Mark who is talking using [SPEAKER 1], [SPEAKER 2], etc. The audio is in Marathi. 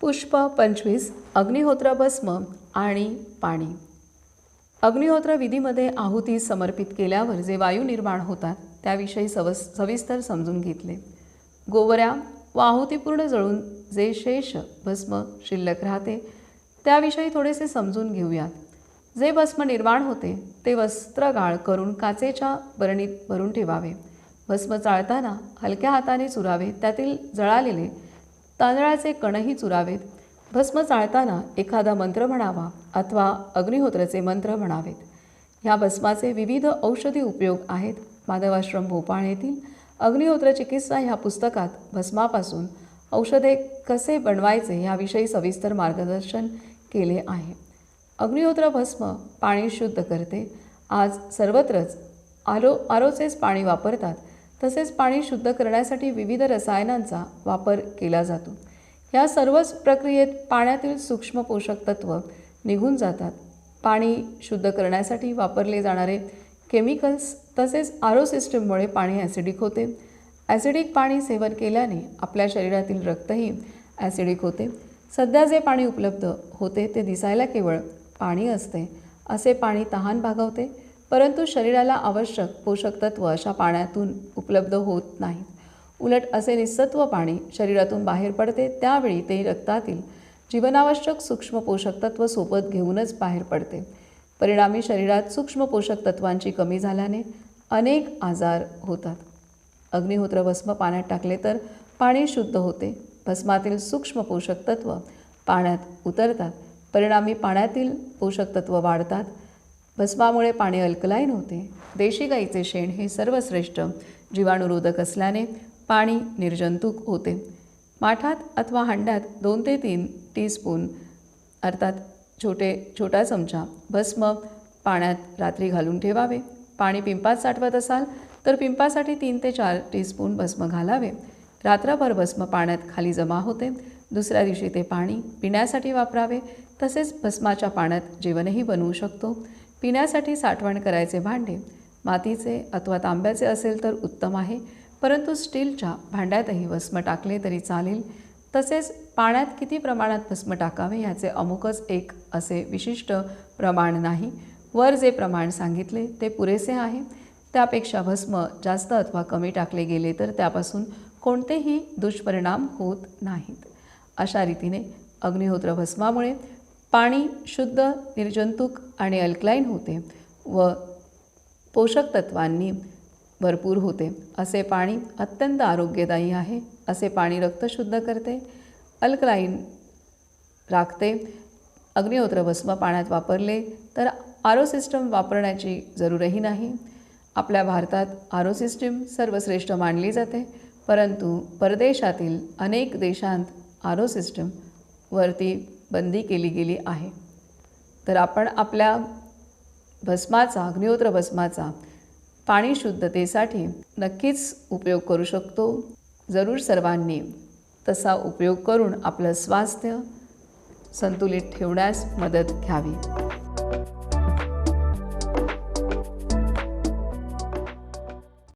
[SPEAKER 1] पुष्प पंचवीस अग्निहोत्र भस्म आणि पाणी. अग्निहोत्र विधीमध्ये आहुती समर्पित केल्यावर जे वायू निर्माण होतात त्याविषयी सवस सविस्तर समजून घेतले. गोवऱ्या व आहुतीपूर्ण जळून जे शेष भस्म शिल्लक राहते त्याविषयी थोडेसे समजून घेऊयात. जे भस्म निर्माण होते ते वस्त्रगाळ करून काचेच्या बरणीत भरून ठेवावे. भस्म चाळताना हलक्या हाताने चुरावे त्यातील जळालेले तांदळाचे कणही चुरावेत. भस्म चाळताना एखादा मंत्र म्हणावा अथवा अग्निहोत्राचे मंत्र म्हणावेत. ह्या भस्माचे विविध औषधी उपयोग आहेत. माधवाश्रम भोपाळ येथील अग्निहोत्र चिकित्सा ह्या पुस्तकात भस्मापासून औषधे कसे बनवायचे ह्याविषयी सविस्तर मार्गदर्शन केले आहे. अग्निहोत्र भस्म पाणी शुद्ध करते. आज सर्वत्रच आरो आरोचेच पाणी वापरतात. तसेच पाणी शुद्ध करण्यासाठी विविध रसायनांचा वापर केला जातो. या सर्वच प्रक्रियेत पाण्यातील सूक्ष्म पोषक तत्व निघून जातात. पाणी शुद्ध करण्यासाठी वापरले जाणारे केमिकल्स तसेच आरो सिस्टीममुळे पाणी ॲसिडिक होते. ॲसिडिक पाणी सेवन केल्याने आपल्या शरीरातील रक्तही ॲसिडिक होते. सध्या जे पाणी उपलब्ध होते ते दिसायला केवळ पाणी असते असे पाणी तहान भागवते. परंतु शरीराला आवश्यक पोषक तत्व अशा पाण्यातून उपलब्ध होत नाहीत. उलट असे निसत्व पाणी शरीरातून बाहेर पडते त्यावेळी ते रक्तातील जीवनावश्यक सूक्ष्म पोषक तत्व सोबत घेऊनच बाहेर पडते. परिणामी शरीरात सूक्ष्म पोषक तत्वांची कमी झाल्याने अनेक आजार होतात. अग्निहोत्र भस्म पाण्यात टाकले तर पाणी शुद्ध होते. भस्मातील सूक्ष्म पोषक तत्व पाण्यात उतरतात. परिणामी पाण्यातील पोषक तत्व वाढतात. भस्मामुळे पाणी अल्कलाईन होते देशी गाईचे शेण हे सर्वश्रेष्ठ जीवाणुरोधक असल्याने पाणी निर्जंतुक होते. माठात अथवा हांड्यात दोन ते तीन टीस्पून अर्थात छोटे छोटा चमचा भस्म पाण्यात रात्री घालून ठेवावे. पाणी पिंपात साठवत असाल तर पिंपासाठी तीन ते चार टीस्पून भस्म घालावे. रात्रभर भस्म पाण्यात खाली जमा होते. दुसऱ्या दिवशी ते पाणी पिण्यासाठी वापरावे. तसेच भस्माच्या पाण्यात जेवणही बनवू शकतो. पिण्यासाठी साठवण करायचे भांडे. मातीचे अथवा तांब्याचे असेल तर उत्तम आहे परंतु स्टीलच्या भांड्यातही भस्म टाकले तरी चालेल. तसेच पाण्यात किती प्रमाणात भस्म टाकावे याचे अमुकच एक असे विशिष्ट प्रमाण नाही. वर जे प्रमाण सांगितले ते पुरेसे आहे. त्यापेक्षा भस्म जास्त अथवा कमी टाकले गेले तर त्यापासून कोणतेही दुष्परिणाम होत नाहीत. अशा रीतीने अग्निहोत्र भस्मामुळे पाणी शुद्ध निर्जंतुक आणि अल्कलाईन होते व पोषक तत्वांनी भरपूर होते. असे पाणी अत्यंत आरोग्यदायी आहे. असे पाणी रक्त शुद्ध करते अल्कलाईन राखते अग्निहोत्र भस्म पाण्यात वापरले तर आरो सिस्टम वापरण्याची जरूरही नाही. आपल्या भारतात आरो सिस्टीम सर्वश्रेष्ठ मानली जाते परंतु परदेशातील अनेक देशांत आरो सिस्टम वरती बंदी केली गेली आहे. तर आपण आपल्या भस्माचा अग्निहोत्र भस्माचा पाणी शुद्धतेसाठी नक्कीच उपयोग करू शकतो. जरूर सर्वांनी तसा उपयोग करून आपलं स्वास्थ्य संतुलित ठेवण्यास मदत घ्यावी.